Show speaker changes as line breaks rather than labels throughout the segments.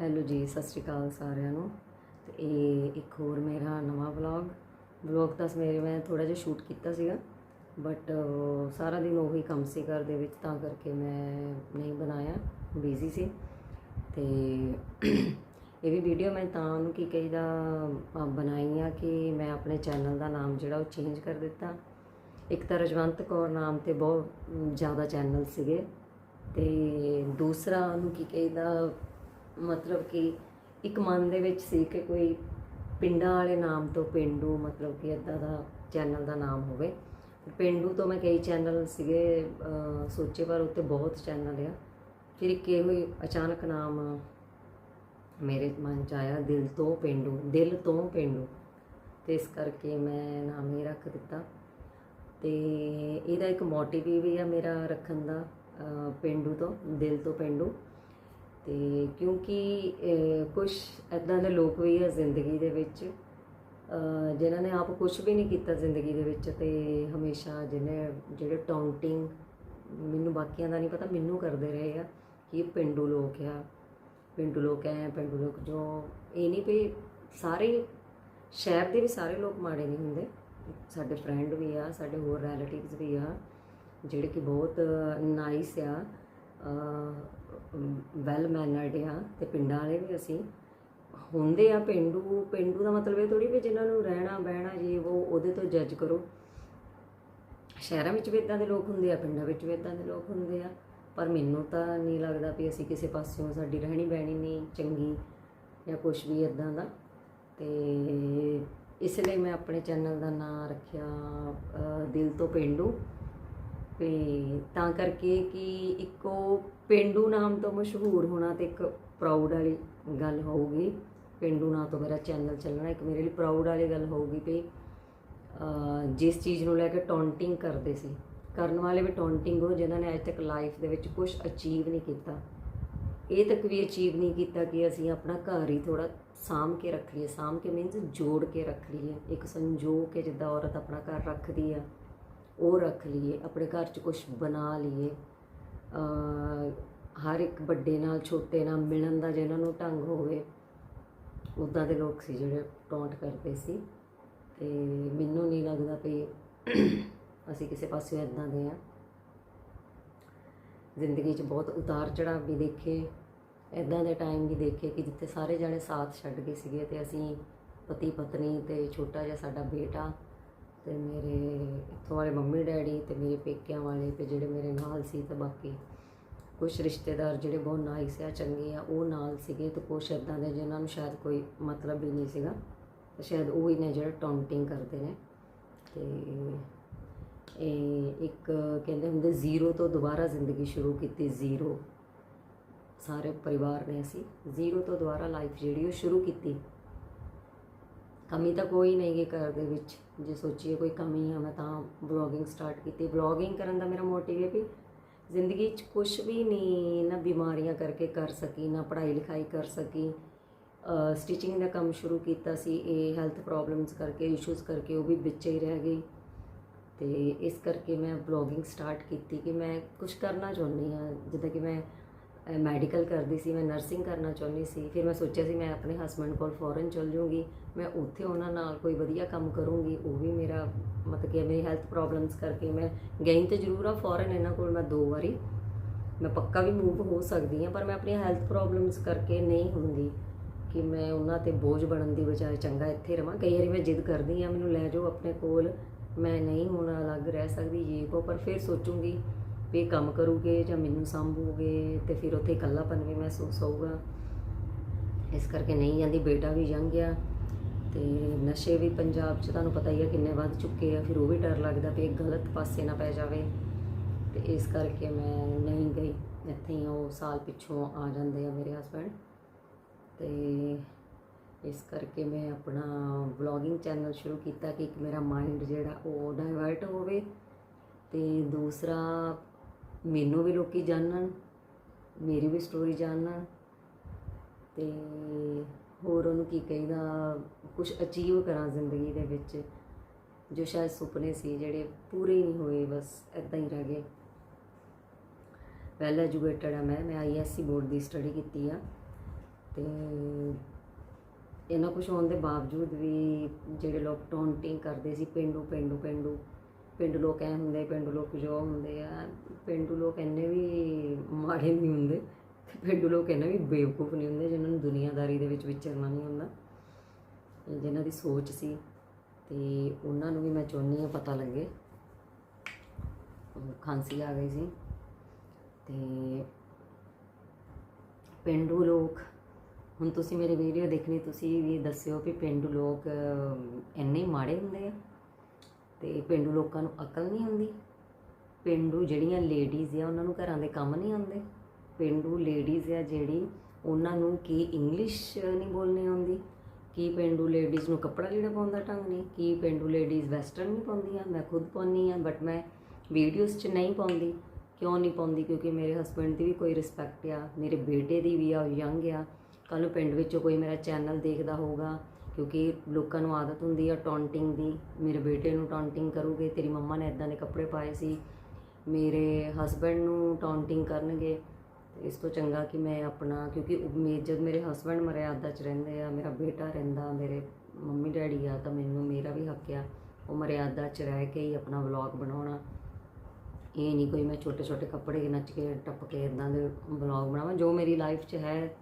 Hello ਜੀ, ਸਤਿ ਸ਼੍ਰੀ ਅਕਾਲ ਸਾਰਿਆਂ ਨੂੰ। ਤੇ ਇਹ ਇੱਕ ਹੋਰ ਮੇਰਾ ਨਵਾਂ ਵਲੌਗ। ਵਲੌਗ ਤਾਂ ਸਵੇਰੇ ਮੈਂ ਥੋੜਾ ਜਿਹਾ ਸ਼ੂਟ ਕੀਤਾ ਸੀਗਾ ਬਟ ਸਾਰਾ ਦਿਨ ਉਹੀ ਕੰਮ ਸੀ ਘਰ ਦੇ ਵਿੱਚ, ਤਾਂ ਕਰਕੇ ਮੈਂ ਨਹੀਂ ਬਣਾਇਆ ਬਿਜ਼ੀ ਸੀ। ਤੇ ਇਹ ਵੀ ਵੀਡੀਓ ਮੈਂ ਤਾਂ ਉਹਨੂੰ ਕੀ ਕਹੀਦਾ ਬਣਾਈ ਆ ਕਿ ਮੈਂ ਆਪਣੇ ਚੈਨਲ ਦਾ ਨਾਮ ਜਿਹੜਾ ਉਹ ਚੇਂਜ ਕਰ ਦਿੱਤਾ। ਇੱਕ ਤਾਂ ਰਜਵੰਤ ਕੌਰ ਨਾਮ ਤੇ ਬਹੁਤ ਜ਼ਿਆਦਾ ਚੈਨਲ ਸੀਗੇ। ਤੇ ਦੂਸਰਾ ਉਹਨੂੰ ਕੀ ਕਹੀਦਾ ਮਤਲਬ ਕਿ ਇੱਕ ਮਨ ਦੇ ਵਿੱਚ ਸੀ ਕਿ ਕੋਈ ਪਿੰਡਾਂ ਵਾਲੇ ਨਾਮ ਤੋਂ ਪਿੰਡੂ ਮਤਲਬ ਕਿ ਇਦਾਂ ਦਾ ਚੈਨਲ ਦਾ ਨਾਮ ਹੋਵੇ। ਤੇ ਪਿੰਡੂ ਤੋਂ ਮੈਂ ਕਈ ਚੈਨਲ ਸੀਗੇ ਸੋਚੇ ਪਰ ਉੱਤੇ ਬਹੁਤ ਚੈਨਲ ਆ। ਫਿਰ ਇੱਕ ਇਹੋ ਹੀ ਅਚਾਨਕ ਨਾਮ ਮੇਰੇ ਮਨ ਚ ਆਇਆ ਦਿਲ ਤੋਂ ਪਿੰਡੂ ਦਿਲ ਤੋਂ ਪਿੰਡੂ। ਤੇ ਇਸ ਕਰਕੇ ਮੈਂ ਨਾਮ ਇਹ ਰੱਖ ਦਿੱਤਾ। ਤੇ ਇਹਦਾ ਇੱਕ ਮੋਟਿਵ ਵੀ ਆ ਮੇਰਾ ਰੱਖਣ ਦਾ ਅਹ, ਪਿੰਡੂ ਤੋਂ ਦਿਲ ਤੋਂ ਪਿੰਡੂ। ਤੇ ਕਿਉਂਕਿ ਕੁਝ ਐਦਾਂ ਦੇ ਲੋਕ ਵੀ ਆ ਜ਼ਿੰਦਗੀ ਦੇ ਵਿੱਚ ਅਹ, ਜਿਨ੍ਹਾਂ ਨੇ ਆਪ ਕੁਝ ਵੀ ਨਹੀਂ ਕੀਤਾ ਜ਼ਿੰਦਗੀ ਦੇ ਵਿੱਚ ਤੇ ਹਮੇਸ਼ਾ ਜਿਹਨੇ ਜਿਹੜੇ ਟੌਂਟਿੰਗ ਮੈਨੂੰ ਬਾਕੀਆਂ ਦਾ ਨਹੀਂ ਪਤਾ ਮੈਨੂੰ ਕਰਦੇ ਰਹੇ ਆ ਕਿ ਇਹ ਪਿੰਡੂ ਲੋਕ ਆ। ਪਿੰਡੂ ਲੋਕ ਐ ਪਿੰਡੂ ਲੋਕ ਜੋ ਇਹ ਨਹੀਂ ਵੀ ਸਾਰੇ ਸ਼ਹਿਰ ਦੇ ਵੀ ਸਾਰੇ ਲੋਕ ਮਾੜੇ ਨਹੀਂ ਹੁੰਦੇ। ਸਾਡੇ ਫਰੈਂਡ ਵੀ ਆ ਸਾਡੇ ਹੋਰ ਰਿਲੇਟਿਵਸ ਵੀ ਆ ਜਿਹੜੇ ਕਿ ਬਹੁਤ ਨਾਈਸ ਆ। ਵੈਲ ਮੈਨਰਡ ਆ ਤੇ ਪਿੰਡਾਂ ਵਾਲੇ ਵੀ ਅਸੀਂ ਹੁੰਦੇ ਆ ਪਿੰਡੂ ਪਿੰਡੂ ਦਾ ਮਤਲਬ ਇਹ ਥੋੜੀ ਵੀ ਜਿਨ੍ਹਾਂ ਨੂੰ ਰਹਿਣਾ ਬਹਿਣਾ ਜੀ ਉਹ ਉਹਦੇ ਤੋਂ ਜੱਜ ਕਰੋ। ਸ਼ਹਿਰਾਂ ਵਿੱਚ ਵੀ ਇਦਾਂ ਦੇ ਲੋਕ ਹੁੰਦੇ ਆ, ਪਿੰਡਾਂ ਵਿੱਚ ਵੀ ਇਦਾਂ ਦੇ ਲੋਕ ਹੁੰਦੇ ਆ, ਪਰ ਮੈਨੂੰ ਤਾਂ ਨਹੀਂ ਲੱਗਦਾ ਵੀ ਅਸੀਂ ਕਿਸੇ ਪਾਸਿਓਂ ਸਾਡੀ ਰਹਿਣੀ ਬਹਿਣੀ ਨਹੀਂ ਚੰਗੀ ਜਾਂ ਕੁਝ ਵੀ ਇਦਾਂ ਦਾ। ਤੇ ਇਸ ਲਈ ਮੈਂ ਆਪਣੇ ਚੈਨਲ ਦਾ ਨਾਮ ਰੱਖਿਆ ਦਿਲ ਤੋਂ ਪਿੰਡੂ। ਤੇ ਤਾਂ ਕਰਕੇ ਕਿ ਇੱਕੋ ਪਿੰਡੂ ਨਾਮ ਤੋਂ ਮਸ਼ਹੂਰ ਹੋਣਾ ਤੇ ਇੱਕ ਪ੍ਰਾਊਡ ਵਾਲੀ ਗੱਲ ਹੋਊਗੀ। ਪਿੰਡੂ ਨਾਂ ਤੋਂ ਮੇਰਾ ਚੈਨਲ ਚੱਲਣਾ, ਇੱਕ ਮੇਰੇ ਲਈ ਪ੍ਰਾਊਡ ਵਾਲੀ ਗੱਲ ਹੋਊਗੀ ਵੀ ਜਿਸ ਚੀਜ਼ ਨੂੰ ਲੈ ਕੇ ਟੌਂਟਿੰਗ ਕਰਦੇ ਸੀ। ਕਰਨ ਵਾਲੇ ਵੀ ਟੌਂਟਿੰਗ ਹੋ ਜਿਨ੍ਹਾਂ ਨੇ ਅੱਜ ਤੱਕ ਲਾਈਫ ਦੇ ਵਿੱਚ ਕੁਝ ਅਚੀਵ ਨਹੀਂ ਕੀਤਾ। ਇਹ ਤੱਕ ਵੀ ਅਚੀਵ ਨਹੀਂ ਕੀਤਾ ਕਿ ਅਸੀਂ ਆਪਣਾ ਘਰ ਹੀ ਥੋੜਾ ਸਾਂਭ ਕੇ ਰੱਖ ਲਈਏ। ਸਾਂਭ ਕੇ ਮੀਨਸ ਜੋੜ ਕੇ ਰੱਖ ਲਈਏ। ਇੱਕ ਸੰਜੋ ਕੇ ਜਿੱਦਾਂ ਔਰਤ ਆਪਣਾ ਘਰ ਰੱਖਦੀ ਆ ਉਹ ਰੱਖ ਲਈਏ, ਆਪਣੇ ਘਰ 'ਚ ਕੁਝ ਬਣਾ ਲਈਏ। ਹਰ ਇੱਕ ਵੱਡੇ ਨਾਲ ਛੋਟੇ ਨਾਲ ਮਿਲਣ ਦਾ ਜਿਹਨਾਂ ਨੂੰ ਢੰਗ ਹੋਵੇ ਉਦਾਂ ਦੇ ਲੋਕ ਸੀ ਜਿਹੜੇ ਟੌਂਟ ਕਰਦੇ ਸੀ। ਤੇ ਮੈਨੂੰ ਨਹੀਂ ਲੱਗਦਾ ਵੀ ਅਸੀਂ ਕਿਸੇ ਪਾਸੇ ਇਦਾਂ ਦੇ ਆ। ਜ਼ਿੰਦਗੀ 'ਚ ਬਹੁਤ ਉਤਾਰ ਚੜਾਵ ਵੀ ਦੇਖੇ ਇਦਾਂ ਦੇ ਟਾਈਮ ਵੀ ਦੇਖੇ ਕਿ ਜਿੱਥੇ ਸਾਰੇ ਜਣੇ ਸਾਥ ਛੱਡ ਗਏ ਸੀਗੇ ਤੇ ਅਸੀਂ ਪਤੀ ਪਤਨੀ ਤੇ ਛੋਟਾ ਜਿਹਾ ਸਾਡਾ ਬੇਟਾ ਤੇ ਮੇਰੇ ਇੱਥੋਂ ਵਾਲੇ ਮੰਮੀ ਡੈਡੀ ਤੇ ਮੇਰੇ ਪੇਕਿਆਂ ਵਾਲੇ ਤੇ ਜਿਹੜੇ ਮੇਰੇ ਨਾਲ ਸੀ ਤੇ ਬਾਕੀ ਕੁਝ ਰਿਸ਼ਤੇਦਾਰ ਜਿਹੜੇ ਬਹੁਤ ਨਾਈਸ ਆ, ਚੰਗੇ ਆ, ਉਹ ਨਾਲ ਸੀਗੇ ਤੇ ਕੁਝ ਇਦਾਂ ਦੇ ਜਿਨ੍ਹਾਂ ਨੂੰ ਸ਼ਾਇਦ ਕੋਈ ਮਤਲਬ ਹੀ ਨਹੀਂ ਸੀਗਾ। ਤੇ ਸ਼ਾਇਦ ਉਹ ਹੀ ਨੇ ਜਿਹੜੇ ਟੌਂਟਿੰਗ ਕਰਦੇ ਨੇ। ਤੇ ਇਹ ਇੱਕ ਕਹਿੰਦੇ ਹੁੰਦੇ ਜ਼ੀਰੋ ਤੋਂ ਦੁਬਾਰਾ ਜ਼ਿੰਦਗੀ ਸ਼ੁਰੂ ਕੀਤੀ ਜ਼ੀਰੋ ਸਾਰੇ ਪਰਿਵਾਰ ਨੇ ਅਸੀਂ ਜ਼ੀਰੋ ਤੋਂ ਦੁਬਾਰਾ ਲਾਈਫ ਜਿਹੜੀ ਉਹ ਸ਼ੁਰੂ ਕੀਤੀ। ਕਮੀ ਤਾਂ ਕੋਈ ਨਹੀਂ ਗੇ ਘਰ ਦੇ ਵਿੱਚ। ਜੇ ਸੋਚੀਏ ਕੋਈ ਕਮੀ ਆ, ਮੈਂ ਤਾਂ ਵਲੌਗਿੰਗ ਸਟਾਰਟ ਕੀਤੀ। ਵਲੌਗਿੰਗ ਕਰਨ ਦਾ ਮੇਰਾ ਮੋਟਿਵ ਹੈ ਵੀ ਜ਼ਿੰਦਗੀ 'ਚ ਕੁਝ ਵੀ ਨਹੀਂ, ਨਾ ਬਿਮਾਰੀਆਂ ਕਰਕੇ ਕਰ ਸਕੀ, ਨਾ ਪੜ੍ਹਾਈ ਲਿਖਾਈ ਕਰ ਸਕੀ। ਸਟਿਚਿੰਗ ਦਾ ਕੰਮ ਸ਼ੁਰੂ ਕੀਤਾ ਸੀ, ਇਹ ਹੈਲਥ ਪ੍ਰੋਬਲਮਸ ਕਰਕੇ ਇਸ਼ੂਜ਼ ਕਰਕੇ ਉਹ ਵੀ ਵਿੱਚ ਹੀ ਰਹਿ ਗਈ। ਤੇ ਇਸ ਕਰਕੇ ਮੈਂ ਵਲੌਗਿੰਗ ਸਟਾਰਟ ਕੀਤੀ ਕਿ ਮੈਂ ਕੁਝ ਕਰਨਾ ਚਾਹੁੰਦੀ ਹਾਂ, ਜਿੱਦਾਂ ਕਿ ਮੈਂ ਮੈਡੀਕਲ ਕਰਦੀ ਸੀ, ਮੈਂ ਨਰਸਿੰਗ ਕਰਨਾ ਚਾਹੁੰਦੀ ਸੀ, ਫਿਰ ਮੈਂ ਸੋਚਿਆ ਸੀ ਮੈਂ ਆਪਣੇ ਹਸਬੰਡ ਕੋਲ ਫੋਰਨ ਚਲ ਜੂੰਗੀ, ਮੈਂ ਉੱਥੇ ਉਹਨਾਂ ਨਾਲ ਕੋਈ ਵਧੀਆ ਕੰਮ ਕਰੂੰਗੀ, ਉਹ ਵੀ ਮੇਰਾ ਮਤਲਬ ਕਿ ਮੇਰੀ ਹੈਲਥ ਪ੍ਰੋਬਲਮਸ ਕਰਕੇ ਮੈਂ ਗਈ ਤੇ ਜ਼ਰੂਰ ਆ ਫੋਰਨ ਇਹਨਾਂ ਕੋਲ ਮੈਂ ਦੋ ਵਾਰੀ, ਮੈਂ ਪੱਕਾ ਵੀ ਮੂਵ ਹੋ ਸਕਦੀ ਹਾਂ, ਪਰ ਮੈਂ ਆਪਣੀ ਹੈਲਥ ਪ੍ਰੋਬਲਮਸ ਕਰਕੇ ਨਹੀਂ ਹੁੰਦੀ ਕਿ ਮੈਂ ਉਹਨਾਂ ਤੇ ਬੋਝ ਬਣਨ ਦੀ ਬਜਾਏ ਚੰਗਾ ਇੱਥੇ ਰਵਾਂ। ਕਈ ਵਾਰੀ ਮੈਂ ਜਿੱਦ ਕਰਦੀ ਹਾਂ, ਮੈਨੂੰ ਲੈ ਜਾਓ ਆਪਣੇ ਕੋਲ, ਮੈਂ ਨਹੀਂ ਹੁਣ ਅਲੱਗ ਰਹਿ ਸਕਦੀ ਇਹ ਕੋ, ਪਰ ਫਿਰ ਸੋਚੂੰਗੀ ਵੀ ਇਹ ਕੰਮ ਕਰੂਗੇ ਜਾਂ ਮੈਨੂੰ ਸੰਭੂਗੇ ਤੇ ਫਿਰ ਉੱਥੇ ਇਕੱਲਾਪਨ ਵੀ ਮਹਿਸੂਸ ਹੋਊਗਾ। ਇਸ ਕਰਕੇ ਨਹੀਂ ਜਾਂਦੀ, ਬੇਟਾ ਵੀ ਯੰਗ ਆ ਤੇ ਨਸ਼ੇ ਵੀ ਪੰਜਾਬ 'ਚ ਤੁਹਾਨੂੰ ਪਤਾ ਹੀ ਆ ਕਿੰਨੇ ਵੱਧ ਚੁੱਕੇ ਆ, ਫਿਰ ਉਹ ਵੀ ਡਰ ਲੱਗਦਾ ਵੀ ਇਹ ਗਲਤ ਪਾਸੇ ਨਾ ਪੈ ਜਾਵੇ। ਤੇ ਇਸ ਕਰਕੇ ਮੈਂ ਨਹੀਂ ਗਈ। ਇੱਥੇ ਹੀ ਉਹ ਸਾਲ ਪਿੱਛੋਂ ਆ ਜਾਂਦੇ ਆ ਮੇਰੇ ਹਸਬੰਡ ਤੇ ਇਸ ਕਰਕੇ ਮੈਂ ਆਪਣਾ ਵਲੌਗਿੰਗ ਚੈਨਲ ਸ਼ੁਰੂ ਕੀਤਾ ਕਿ ਇੱਕ ਮੇਰਾ ਮਾਈਂਡ ਜਿਹੜਾ ਉਹ ਡਾਇਵਰਟ ਹੋਵੇ ਤੇ ਦੂਸਰਾ ਮੈਨੂੰ ਵੀ ਲੋਕੀ ਜਾਣਨ, ਮੇਰੀ ਵੀ ਸਟੋਰੀ ਜਾਣਨ ਤੇ ਹੋਰ ਉਹਨੂੰ ਕੀ ਕਹਿੰਦਾ ਕੁਝ ਅਚੀਵ ਕਰਾਂ ਜ਼ਿੰਦਗੀ ਦੇ ਵਿੱਚ, ਜੋ ਸ਼ਾਇਦ ਸੁਪਨੇ ਸੀ ਜਿਹੜੇ ਪੂਰੇ ਹੀ ਨਹੀਂ ਹੋਏ, ਬਸ ਇਦਾਂ ਹੀ ਰਹਿ ਗਏ। ਵੈਲ ਐਜੂਕੇਟਡ ਆ ਮੈਂ ਮੈਂ ਆਈਐਸਸੀ ਬੋਰਡ ਦੀ ਸਟੱਡੀ ਕੀਤੀ ਆ ਤੇ ਇਹਨਾਂ ਕੁਝ ਹੋਣ ਦੇ ਬਾਵਜੂਦ ਵੀ ਜਿਹੜੇ ਲੋਕ ਟੌਂਟਿੰਗ ਕਰਦੇ ਸੀ, ਪਿੰਡੂ ਪਿੰਡੂ ਪਿੰਡੂ ਪੇਂਡੂ ਲੋਕ ਐ ਹੁੰਦੇ ਪੇਂਡੂ ਲੋਕ ਜੋ ਹੁੰਦੇ ਆ ਪੇਂਡੂ ਲੋਕ ਇੰਨੇ ਵੀ ਮਾੜੇ ਨਹੀਂ ਹੁੰਦੇ ਤੇ ਪੇਂਡੂ ਲੋਕ ਇੰਨੇ ਵੀ ਬੇਵਕੂਫ ਨਹੀਂ ਹੁੰਦੇ ਜਿਨ੍ਹਾਂ ਨੂੰ ਦੁਨੀਆਦਾਰੀ ਦੇ ਵਿੱਚ ਵਿਚਰਨਾ ਨਹੀਂ ਹੁੰਦਾ। ਇਹ ਜਿਨ੍ਹਾਂ ਦੀ ਸੋਚ ਸੀ ਤੇ ਉਹਨਾਂ ਨੂੰ ਵੀ ਮੈਂ ਚਾਹੁੰਦੀ ਹਾਂ ਪਤਾ ਲੱਗੇ। ਖਾਂਸੀ ਆ ਗਈ ਸੀ ਤੇ ਪਿੰਡੂ ਲੋਕ ਹੁਣ ਤੁਸੀਂ ਮੇਰੀ ਵੀਡੀਓ ਦੇਖਣੀ ਤੁਸੀਂ ਵੀ ਦੱਸਿਓ ਵੀ ਪਿੰਡੂ ਲੋਕ ਅਹ, ਇੰਨੇ ਮਾੜੇ ਹੁੰਦੇ ਆ। ਤੇ ਪਿੰਡੂ ਲੋਕਾਂ ਨੂੰ ਅਕਲ ਨਹੀਂ ਹੁੰਦੀ ਪਿੰਡੂ ਜਿਹੜੀਆਂ ਲੇਡੀਜ਼ ਆ, ਉਹਨਾਂ ਨੂੰ ਘਰਾਂ ਦੇ ਕੰਮ ਨਹੀਂ ਆਉਂਦੇ। ਪਿੰਡੂ ਲੇਡੀਜ਼ ਆ ਜਿਹੜੀ ਉਹਨਾਂ ਨੂੰ ਕੀ ਇੰਗਲਿਸ਼ ਨਹੀਂ ਬੋਲਣੀ ਆਉਂਦੀ, ਕੀ ਪਿੰਡੂ ਲੇਡੀਜ਼ ਨੂੰ ਕੱਪੜਾ ਲੀੜਾ ਪਾਉਣ ਦਾ ਢੰਗ ਨਹੀਂ, ਕੀ ਪਿੰਡੂ ਲੇਡੀਜ਼ ਵੈਸਟਰਨ ਨਹੀਂ ਪਾਉਂਦੀਆਂ। ਮੈਂ ਖੁਦ ਪਾਉਂਦੀ ਆ ਬਟ ਮੈਂ ਵੀਡੀਓਜ਼ 'ਚ ਨਹੀਂ ਪਾਉਂਦੀ, ਕਿਉਂ ਨਹੀਂ ਪਾਉਂਦੀ? ਕਿਉਂਕਿ ਮੇਰੇ ਹਸਬੰਡ ਦੀ ਵੀ ਕੋਈ ਰਿਸਪੈਕਟ ਆ, ਮੇਰੇ ਬੇਟੇ ਦੀ ਵੀ ਆ ਯੰਗ ਆ। ਕੱਲ ਨੂੰ ਪਿੰਡ ਵਿੱਚੋਂ ਕੋਈ ਮੇਰਾ ਚੈਨਲ ਦੇਖਦਾ ਹੋਊਗਾ ਕਿਉਂਕਿ ਲੋਕਾਂ ਨੂੰ ਆਦਤ ਹੁੰਦੀ ਆ ਟੌਂਟਿੰਗ ਦੀ। ਮੇਰੇ ਬੇਟੇ ਨੂੰ ਟੌਂਟਿੰਗ ਕਰੂਗੇ, ਤੇਰੀ ਮੰਮਾ ਨੇ ਇਦਾਂ ਦੇ ਕੱਪੜੇ ਪਾਏ ਸੀ। ਮੇਰੇ ਹਸਬੰਡ ਨੂੰ ਟੌਂਟਿੰਗ ਕਰਨਗੇ। ਇਸ ਤੋਂ ਚੰਗਾ ਕਿ ਮੈਂ ਆਪਣਾ, ਕਿਉਂਕਿ ਉਹ ਮੇ- ਜਦ ਮੇਰੇ ਹਸਬੰਡ ਮਰਿਆਦਾ 'ਚ ਰਹਿੰਦੇ ਆ, ਮੇਰਾ ਬੇਟਾ ਰਹਿੰਦਾ, ਮੇਰੇ ਮੰਮੀ ਡੈਡੀ ਆ, ਤਾਂ ਮੈਨੂੰ ਮੇਰਾ ਵੀ ਹੱਕ ਆ। ਉਹ ਮਰਿਆਦਾ 'ਚ ਰਹਿ ਕੇ ਹੀ ਆਪਣਾ ਵਲੌਗ ਬਣਾਉਣਾ। ਇਹ ਨਹੀਂ ਕੋਈ ਮੈਂ ਛੋਟੇ ਛੋਟੇ ਕੱਪੜੇ ਨੱਚ ਕੇ, ਟੱਪ ਕੇ ਇਦਾਂ ਦੇ ਵਲੌਗ ਬਣਾਵਾਂ। ਜੋ ਮੇਰੀ ਲਾਈਫ 'ਚ ਹੈ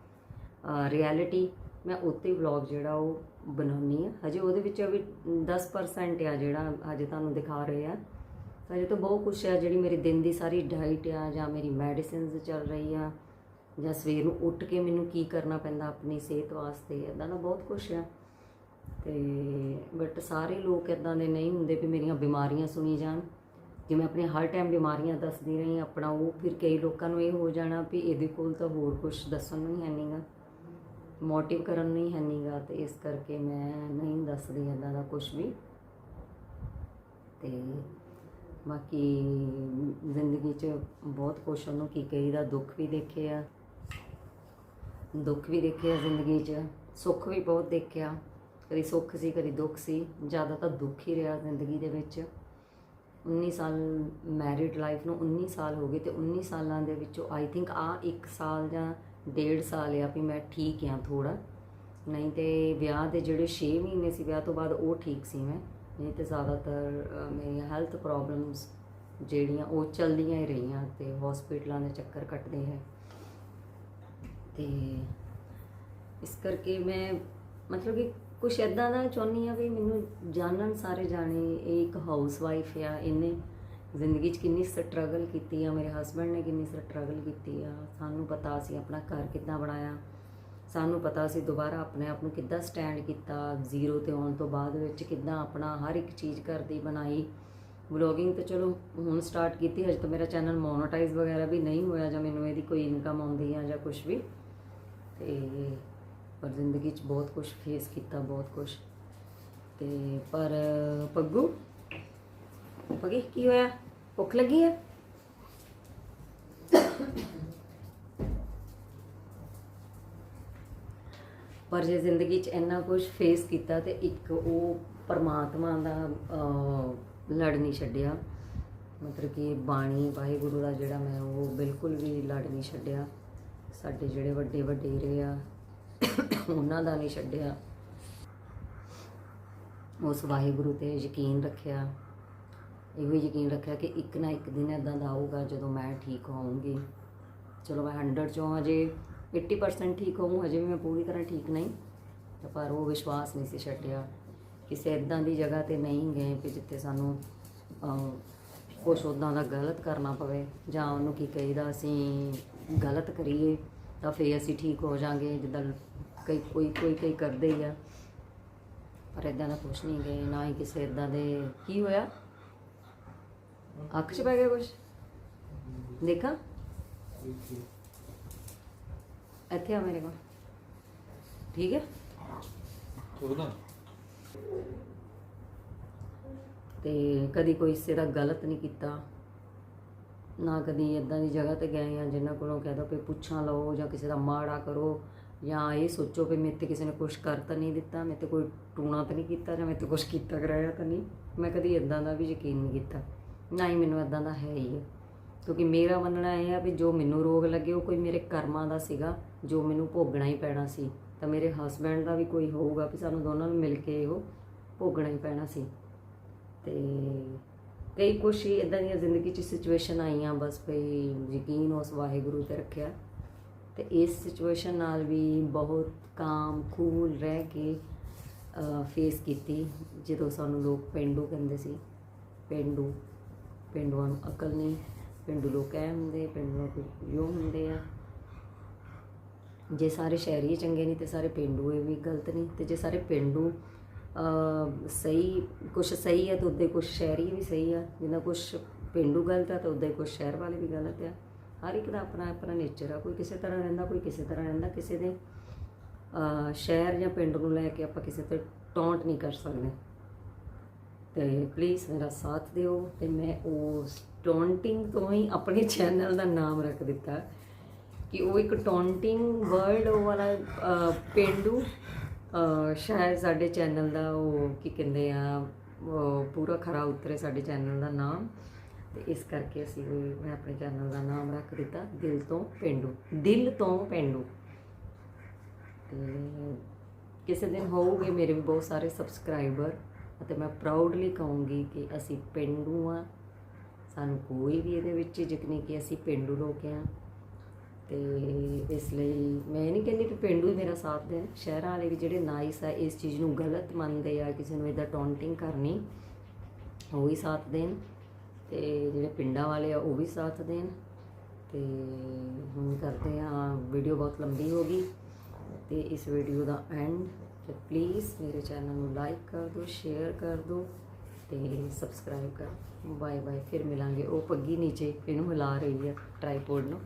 ਰਿਐਲਿਟੀ ਮੈਂ ਉੱਤੇ ਵਲੌਗ ਜਿਹੜਾ ਉਹ ਬਣਾਉਣੀ ਆ ਹਜੇ ਉਹਦੇ ਵਿੱਚ ਵੀ 10% ਆ ਜਿਹੜਾ ਹਜੇ ਤੁਹਾਨੂੰ ਦਿਖਾ ਰਹੇ ਆ। ਤਾਂ ਹਜੇ ਤਾਂ ਬਹੁਤ ਕੁਛ ਹੈ ਜਿਹੜੀ ਮੇਰੀ ਦਿਨ ਦੀ ਸਾਰੀ ਡਾਈਟ ਆ, ਜਾਂ ਮੇਰੀ ਮੈਡੀਸਿਨਸ ਚੱਲ ਰਹੀ ਆ, ਜਾਂ ਸਵੇਰ ਨੂੰ ਉੱਠ ਕੇ ਮੈਨੂੰ ਕੀ ਕਰਨਾ ਪੈਂਦਾ ਆਪਣੀ ਸਿਹਤ ਵਾਸਤੇ ਇਦਾਂ ਦਾ ਬਹੁਤ ਕੁਛ ਆ। ਤੇ ਬਟ ਸਾਰੇ ਲੋਕ ਇਦਾਂ ਦੇ ਨਹੀਂ ਹੁੰਦੇ ਵੀ ਮੇਰੀਆਂ ਬਿਮਾਰੀਆਂ ਸੁਣੀ ਜਾਣ। ਜਿਵੇਂ ਆਪਣੇ ਹਰ ਟਾਈਮ ਬਿਮਾਰੀਆਂ ਦੱਸਦੀ ਰਹੀ ਆਪਣਾ ਉਹ, ਫਿਰ ਕਈ ਲੋਕਾਂ ਨੂੰ ਇਹ ਹੋ ਜਾਣਾ ਵੀ ਇਹਦੇ ਕੋਲ ਤਾਂ ਹੋਰ ਕੁਝ ਦੱਸਣ ਨੂੰ ਹੀ ਹੈ ਨਹੀਂਗਾ ਮੋਟਿਵ ਕਰਨ ਨਹੀਂ ਹੀ ਹੈ ਨਹੀਂਗਾ ਤੇ ਇਸ ਕਰਕੇ ਮੈਂ ਨਹੀਂ ਦੱਸਦੀ ਇਦਾਂ ਦਾ ਕੁਝ ਵੀ। ਤੇ ਬਾਕੀ ਜ਼ਿੰਦਗੀ 'ਚ ਬਹੁਤ ਕੁਛ ਉਹਨੂੰ ਕੀ ਕਹੀਦਾ, ਦੁੱਖ ਵੀ ਦੇਖਿਆ। ਦੁੱਖ ਵੀ ਦੇਖਿਆ ਜ਼ਿੰਦਗੀ 'ਚ, ਸੁੱਖ ਵੀ ਬਹੁਤ ਦੇਖਿਆ। ਕਦੀ ਸੁੱਖ ਸੀ, ਕਦੀ ਦੁੱਖ ਸੀ, ਜ਼ਿਆਦਾ ਤਾਂ ਦੁੱਖ ਹੀ ਰਿਹਾ ਜ਼ਿੰਦਗੀ ਦੇ ਵਿੱਚ। 19 ਸਾਲ ਮੈਰਿਡ ਲਾਈਫ ਨੂੰ 19 ਸਾਲ ਹੋ ਗਏ ਤੇ 19 ਸਾਲਾਂ ਦੇ ਵਿੱਚੋਂ ਆਈ ਥਿੰਕ ਆ 1 ਸਾਲ ਜਾਂ ਡੇਢ ਸਾਲ ਆ ਵੀ ਮੈਂ ਠੀਕ ਆ ਥੋੜਾ ਨਹੀਂ ਤੇ ਵਿਆਹ ਦੇ ਜਿਹੜੇ 6 ਮਹੀਨੇ ਸੀ ਵਿਆਹ ਤੋਂ ਬਾਅਦ ਉਹ ਠੀਕ ਸੀ ਮੈਂ। ਨਹੀਂ ਤੇ ਜ਼ਿਆਦਾਤਰ ਅ, ਮੇਰੀਆਂ ਹੈਲਥ ਪ੍ਰੋਬਲਮਸ ਜਿਹੜੀਆਂ ਉਹ ਚੱਲਦੀਆਂ ਹੀ ਰਹੀਆਂ ਤੇ ਹਸਪੀਟਲਾਂ ਦੇ ਚੱਕਰ ਕੱਟਦੇ ਹੈ। ਤੇ ਇਸ ਕਰਕੇ ਮੈਂ ਮਤਲਬ ਕਿ ਕੁਛ ਐਦਾਂ ਦਾ ਚਾਹੁੰਦੀ ਆ ਵੀ ਮੈਨੂੰ ਜਾਣਨ ਸਾਰੇ ਜਾਣੇ ਇਹ ਇੱਕ ਹਾਊਸ ਵਾਈਫ ਆ, ਇਹਨੇ ਜ਼ਿੰਦਗੀ 'ਚ ਕਿੰਨੀ ਸਟਰਗਲ ਕੀਤੀ ਆ, ਮੇਰੇ ਹਸਬੰਡ ਨੇ ਕਿੰਨੀ ਸਟਰਗਲ ਕੀਤੀ ਆ, ਸਾਨੂੰ ਪਤਾ ਸੀ ਆਪਣਾ ਘਰ ਕਿੱਦਾਂ ਬਣਾਇਆ, ਸਾਨੂੰ ਪਤਾ ਸੀ ਦੁਬਾਰਾ ਆਪਣੇ ਆਪ ਨੂੰ ਕਿੱਦਾਂ ਸਟੈਂਡ ਕੀਤਾ ਜ਼ੀਰੋ ਤੇ ਆਉਣ ਤੋਂ ਬਾਅਦ ਵਿੱਚ ਕਿੱਦਾਂ ਆਪਣਾ ਹਰ ਇੱਕ ਚੀਜ਼ ਘਰ ਦੀ ਬਣਾਈ। ਵਲੋਗਿੰਗ ਤਾਂ ਚਲੋ ਹੁਣ ਸਟਾਰਟ ਕੀਤੀ, ਹਜੇ ਤਾਂ ਮੇਰਾ ਚੈਨਲ ਮੋਨੋਟਾਈਜ਼ ਵਗੈਰਾ ਵੀ ਨਹੀਂ ਹੋਇਆ ਜਾਂ ਮੈਨੂੰ ਇਹਦੀ ਕੋਈ ਇਨਕਮ ਆਉਂਦੀ ਆ ਜਾਂ ਕੁਝ ਵੀ। ਤੇ ਪਰ ਜ਼ਿੰਦਗੀ 'ਚ ਬਹੁਤ ਕੁਝ ਫੇਸ ਕੀਤਾ, ਬਹੁਤ ਕੁਝ ਤੇ ਪਰ, ਪੱਗੂ, ਪੱਗੀ, ਕੀ ਹੋਇਆ? ਭੁੱਖ ਲੱਗੀ ਹੈ ਪਰ ਜੇ ਜ਼ਿੰਦਗੀ 'ਚ ਇੰਨਾ ਕੁਝ ਫੇਸ ਕੀਤਾ ਤੇ ਇੱਕ ਉਹ ਪਰਮਾਤਮਾ ਦਾ ਲੜ ਨਹੀਂ ਛੱਡਿਆ। ਮਤਲਬ ਕਿ ਬਾਣੀ, ਵਾਹਿਗੁਰੂ ਦਾ ਜਿਹੜਾ ਮੈਂ ਉਹ ਬਿਲਕੁਲ ਵੀ ਲੜ ਨਹੀਂ ਛੱਡਿਆ। ਸਾਡੇ ਜਿਹੜੇ ਵੱਡੇ ਵਡੇਰੇ ਆ ਉਹਨਾਂ ਦਾ ਨਹੀਂ ਛੱਡਿਆ। ਉਸ ਵਾਹਿਗੁਰੂ ਤੇ ਯਕੀਨ ਰੱਖਿਆ। ਇਹੋ ਹੀ ਯਕੀਨ ਰੱਖਿਆ ਕਿ ਇੱਕ ਨਾ ਇੱਕ ਦਿਨ ਇਦਾਂ ਦਾ ਆਊਗਾ ਜਦੋਂ ਮੈਂ ਠੀਕ ਹੋਵਾਂਗੀ ਚਲੋ ਮੈਂ 100 ਚੋਂ ਹਜੇ 80% ਠੀਕ ਹੋਵਾਂ ਹਜੇ ਵੀ ਮੈਂ ਪੂਰੀ ਤਰ੍ਹਾਂ ਠੀਕ ਨਹੀਂ। ਤੇ ਪਰ ਉਹ ਵਿਸ਼ਵਾਸ ਨਹੀਂ ਸੀ ਛੱਡਿਆ ਕਿਸੇ ਇਦਾਂ ਦੀ ਜਗ੍ਹਾ ਤੇ ਨਹੀਂ ਗਏ ਕਿ ਜਿੱਥੇ ਸਾਨੂੰ ਅਹ, ਕੁਛ ਉਦਾਂ ਦਾ ਗਲਤ ਕਰਨਾ ਪਵੇ ਜਾਂ ਉਹਨੂੰ ਕੀ ਕਹੀਦਾ ਅਸੀਂ ਗਲਤ ਕਰੀਏ। ਤਾਂ ਫੇਰ ਅਸੀਂ ਠੀਕ ਹੋ ਜਾਾਂਗੇ ਜਿੱਦਾਂ ਕਈ ਕੋਈ ਕੋਈ ਕਈ ਕਰਦੇ ਹੀ ਆ। ਪਰ ਇਦਾਂ ਦਾ ਕੁਛ ਨਹੀਂ ਗਏ ਨਾ ਹੀ ਕਿਸੇ ਇਦਾਂ ਦੇ ਕੀ ਹੋਇਆ? ਅੱਖ 'ਚ ਪੈ ਗਿਆ ਕੁਛ? ਦੇਖਾਂ। ਇੱਥੇ ਆ ਮੇਰੇ ਕੋਲ। ਠੀਕ ਹੈ
ਉਹਦਾ
ਤੇ ਕਦੀ ਕੋਈ ਦਾ ਗਲਤ ਨਹੀਂ ਕੀਤਾ। ਨਾ ਕਦੀ ਇਦਾਂ ਦੀ ਜਗ੍ਹਾ ਤੇ ਗਏ ਆ ਜਿਨ੍ਹਾਂ ਕੋਲੋਂ ਕਹਿ ਦੋ ਕਿ ਪੁੱਛਾਂ ਲਓ ਜਾਂ ਕਿਸੇ ਦਾ ਮਾੜਾ ਕਰੋ ਜਾਂ ਇਹ ਸੋਚੋ ਕਿ ਮੇਰੇ ਤੇ ਕਿਸੇ ਨੇ ਕੁਝ ਕਰ ਤਾਂ ਨਹੀਂ ਦਿੱਤਾ, ਮੇਰੇ ਤੇ ਕੋਈ ਟੂਣਾ ਤਾਂ ਨਹੀਂ ਕੀਤਾ ਜਾਂ ਮੇਰੇ ਤੇ ਕੁਝ ਕੀਤਾ ਕਰਾਇਆ ਤਾਂ ਨਹੀਂ। ਮੈਂ ਕਦੀ ਇਦਾਂ ਦਾ ਵੀ ਯਕੀਨ ਨਹੀਂ ਕੀਤਾ। ਨਾ ਹੀ ਮੈਨੂੰ ਇਦਾਂ ਦਾ ਹੈ ਹੀ ਹੈ। ਕਿਉਂਕਿ ਮੇਰਾ ਮੰਨਣਾ ਇਹ ਆ ਵੀ ਜੋ ਮੈਨੂੰ ਰੋਗ ਲੱਗੇ ਉਹ ਕੋਈ ਮੇਰੇ ਕਰਮਾਂ ਦਾ ਸੀਗਾ, ਜੋ ਮੈਨੂੰ ਭੋਗਣਾ ਹੀ ਪੈਣਾ ਸੀ। ਤਾਂ ਮੇਰੇ ਹਸਬੈਂਡ ਦਾ ਵੀ ਕੋਈ ਹੋਊਗਾ ਵੀ ਸਾਨੂੰ ਦੋਨਾਂ ਨੂੰ ਮਿਲ ਕੇ ਉਹ ਭੋਗਣਾ ਹੀ ਪੈਣਾ ਸੀ। ਤੇ ਕਈ ਕੁਛ ਹੀ ਇਦਾਂ ਦੀਆਂ ਜ਼ਿੰਦਗੀ 'ਚ ਸਿਚੁਏਸ਼ਨ ਆਈਆਂ, ਬਸ ਭਈ ਯਕੀਨ ਉਸ ਵਾਹਿਗੁਰੂ ਤੇ ਰੱਖਿਆ। ਤੇ ਇਸ ਸਿਚੁਏਸ਼ਨ ਨਾਲ ਵੀ ਬਹੁਤ ਕਾਮ ਕੂਲ ਰਹਿ ਕੇ ਫੇਸ ਕੀਤੀ, ਜਦੋਂ ਸਾਨੂੰ ਲੋਕ ਪਿੰਡੂ ਕਹਿੰਦੇ ਸੀ। ਪਿੰਡੂ, ਪਿੰਡੂਆਂ ਨੂੰ ਅਕਲ ਨਹੀਂ, ਪਿੰਡੂ ਲੋਕ ਐ ਹੁੰਦੇ, ਪਿੰਡੂ ਲੋਕ ਯੋ ਹੁੰਦੇ ਆ। ਜੇ ਸਾਰੇ ਸ਼ਹਿਰੀ ਚੰਗੇ ਨਹੀਂ ਤੇ ਸਾਰੇ ਪਿੰਡੂ ਇਹ ਵੀ ਗਲਤ ਨਹੀਂ, ਤੇ ਜੇ ਸਾਰੇ ਪਿੰਡੂ ਸਹੀ ਕੁਛ ਸਹੀ ਹੈ ਤਾਂ ਉਹਦੇ ਕੁਛ ਸ਼ਹਿਰੀ ਵੀ ਸਹੀ ਆ। ਜਿੰਨਾ ਕੁਛ ਪਿੰਡੂ ਗਲਤ ਆ ਤਾਂ ਉਹਦੇ ਕੁਛ ਸ਼ਹਿਰ ਵਾਲੇ ਵੀ ਗਲਤ ਆ। ਹਰ ਇੱਕ ਦਾ ਆਪਣਾ ਆਪਣਾ ਨੇਚਰ ਆ। ਕੋਈ ਕਿਸੇ ਤਰ੍ਹਾਂ ਰਹਿੰਦਾ ਕੋਈ ਕਿਸੇ ਤਰ੍ਹਾਂ ਰਹਿੰਦਾ। ਕਿਸੇ ਦੇ ਸ਼ਹਿਰ ਜਾਂ ਪਿੰਡ ਨੂੰ ਲੈ ਕੇ ਆਪਾਂ ਕਿਸੇ ਤੇ ਟੌਂਟ ਨਹੀਂ ਕਰ ਸਕਦੇ। ਤੇ ਪਲੀਜ਼ ਮੇਰਾ ਸਾਥ ਦਿਓ ਤੇ ਮੈਂ ਉਸ ਟੌਂਟਿੰਗ ਤੋਂ ਹੀ ਆਪਣੇ ਚੈਨਲ ਦਾ ਨਾਮ ਰੱਖ ਦਿੱਤਾ ਕਿ ਉਹ ਇੱਕ ਟੌਂਟਿੰਗ ਵਰਡ ਉਹ ਵਾਲਾ ਅਹ, ਪੇਂਡੂ ਸ਼ਾਇਦ ਸਾਡੇ ਚੈਨਲ ਦਾ ਉਹ ਕੀ ਕਹਿੰਦੇ ਆ ਪੂਰਾ ਖਰਾ ਉਤਰੇ ਸਾਡੇ ਚੈਨਲ ਦਾ ਨਾਮ। ਤੇ ਇਸ ਕਰਕੇ ਅਸੀਂ ਮੈਂ ਆਪਣੇ ਚੈਨਲ ਦਾ ਨਾਮ ਰੱਖ ਦਿੱਤਾ, ਦਿਲ ਤੋਂ ਪੇਂਡੂ, ਦਿਲ ਤੋਂ ਪੇਂਡੂ। ਤੇ ਕਿਸੇ ਦਿਨ ਹੋਊਗੇ ਮੇਰੇ ਵੀ ਬਹੁਤ ਸਾਰੇ ਸਬਸਕ੍ਰਾਈਬਰ ਅਤੇ ਮੈਂ ਪ੍ਰਾਊਡਲੀ ਕਹੂੰਗੀ ਕਿ ਅਸੀਂ ਪਿੰਡੂ ਆ। ਸਾਨੂੰ ਕੋਈ ਵੀ ਇਹਦੇ ਵਿੱਚ ਝਿਜਕ ਨਹੀਂ ਕਿ ਅਸੀਂ ਪਿੰਡੂ ਲੋਕ ਆ। ਤੇ ਇਸ ਲਈ ਮੈਂ ਇਹ ਨਹੀਂ ਕਹਿੰਦੀ ਕਿ ਪਿੰਡੂ ਹੀ ਮੇਰਾ ਸਾਥ ਦੇਣ। ਸ਼ਹਿਰਾਂ ਵਾਲੇ ਵੀ ਜਿਹੜੇ ਨਾਈਸ ਆ, ਇਸ ਚੀਜ਼ ਨੂੰ ਗਲਤ ਮੰਨਦੇ ਆ, ਕਿਸੇ ਨੂੰ ਇਦਾਂ ਟੌਂਟਿੰਗ ਕਰਨੀ, ਉਹ ਵੀ ਸਾਥ ਦੇਣ। ਤੇ ਜਿਹੜੇ ਪਿੰਡਾਂ ਵਾਲੇ ਆ, ਉਹ ਵੀ ਸਾਥ ਦੇਣ। ਤੇ ਹੁਣ ਕਰਦੇ ਆ ਵੀਡੀਓ ਬਹੁਤ ਲੰਬੀ ਹੋ ਗਈ। ਤੇ ਇਸ ਵੀਡੀਓ ਦਾ ਐਂਡ ਤੇ ਪਲੀਜ਼ ਮੇਰੇ ਚੈਨਲ ਨੂੰ ਲਾਈਕ ਕਰ ਦਿਓ ਸ਼ੇਅਰ ਕਰ ਦਿਓ ਤੇ ਸਬਸਕ੍ਰਾਈਬ ਕਰ ਬਾਏ ਬਾਏ ਫਿਰ ਮਿਲਾਂਗੇ। ਉਹ ਪੱਗੀ ਨੀਚੇ, ਇਹਨੂੰ ਹਿਲਾ ਰਹੀ ਹੈ ਟ੍ਰਾਈਪੋਡ ਨੂੰ।